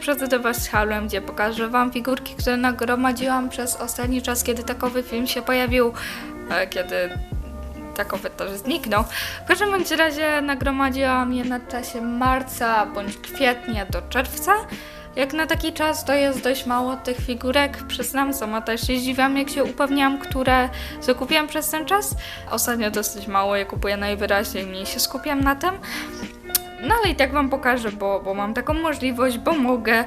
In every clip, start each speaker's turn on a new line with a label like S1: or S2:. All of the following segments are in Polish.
S1: wyprzedzę do Was z Halloween, gdzie pokażę Wam figurki, które nagromadziłam przez ostatni czas, kiedy takowy film się pojawił, e, kiedy takowy też zniknął. W każdym razie nagromadziłam je na czasie marca bądź kwietnia do czerwca. Jak na taki czas to jest dość mało tych figurek, przyznam, sama też się zdziwiam, jak się upewniałam, które zakupiłam przez ten czas. Ostatnio dosyć mało je kupuję, najwyraźniej mniej się skupiam na tym. No ale i tak Wam pokażę, bo, bo mam taką możliwość, bo mogę.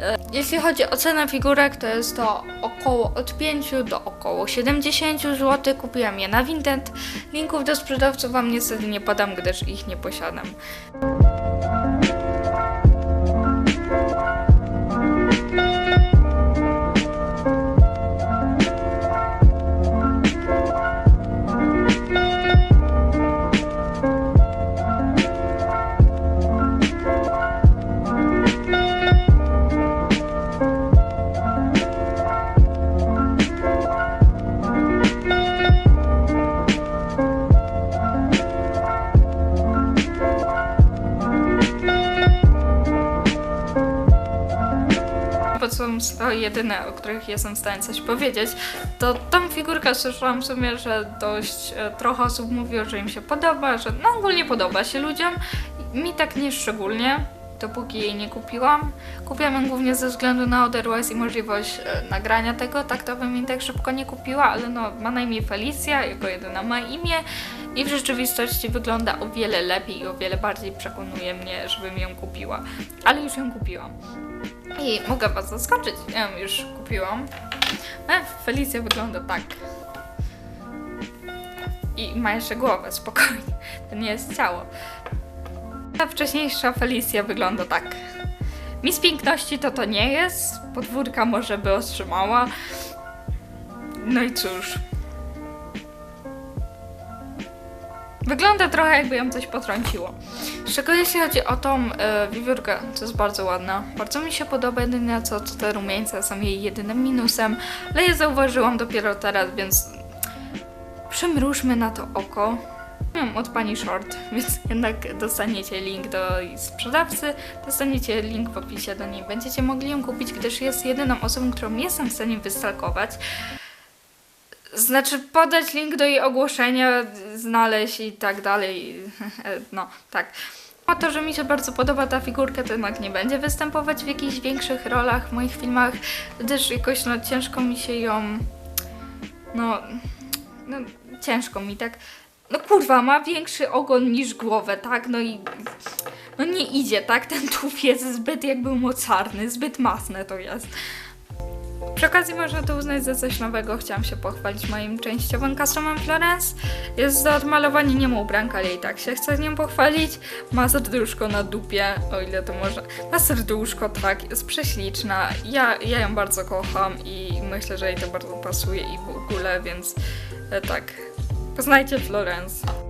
S1: E, Jeśli chodzi o cenę figurek, to jest to około od 5 do około 70 zł. Kupiłam je na Vinted. Linków do sprzedawców Wam niestety nie podam, gdyż ich nie posiadam. Są to jedyne, o których jestem w stanie coś powiedzieć, to tą figurkę słyszałam w sumie, że dość e, trochę osób mówiło, że im się podoba, że no ogólnie podoba się ludziom. Mi tak nie szczególnie, dopóki jej nie kupiłam. Kupiłam ją głównie ze względu na Otherwise i możliwość e, nagrania tego, tak to bym jej tak szybko nie kupiła, ale no ma na imię Felicia, jako jedyna ma imię i w rzeczywistości wygląda o wiele lepiej i o wiele bardziej przekonuje mnie, żebym ją kupiła. Ale już ją kupiłam. I mogę Was zaskoczyć, ja ją już kupiłam. E, Felicja wygląda tak. I ma jeszcze głowę, spokojnie. To nie jest ciało. Ta wcześniejsza Felicja wygląda tak. Mis piękności to to nie jest. Podwórka może by otrzymała. No i cóż. Wygląda trochę jakby ją coś potrąciło. Czego jeśli chodzi o tą e, wiewiórkę, to jest bardzo ładna. Bardzo mi się podoba, jedynie co to te rumieńce są jej jedynym minusem, ale je zauważyłam dopiero teraz, więc przymrużmy na to oko. Mam od pani Short, więc jednak dostaniecie link do sprzedawcy, dostaniecie link w opisie do niej. Będziecie mogli ją kupić, gdyż jest jedyną osobą, którą jestem w stanie wystalkować. Znaczy podać link do jej ogłoszenia, znaleźć i tak dalej. No, tak. O to, że mi się bardzo podoba ta figurka, to jednak nie będzie występować w jakichś większych rolach w moich filmach, gdyż jakoś no ciężko mi się ją... No... No ciężko mi tak... No kurwa, ma większy ogon niż głowę, tak? No i... No nie idzie, tak? Ten tup jest zbyt jakby mocarny, zbyt masne to jest. Przy okazji można to uznać za coś nowego. Chciałam się pochwalić moim częściowym customem Florence. Jest za odmalowanie niemu ubranka, ale i tak się chcę z nią pochwalić. Ma serduszko na dupie, o ile to może. Ma serduszko, tak, jest prześliczna. Ja, ja ją bardzo kocham i myślę, że jej to bardzo pasuje i w ogóle, więc e, tak. Poznajcie Florence.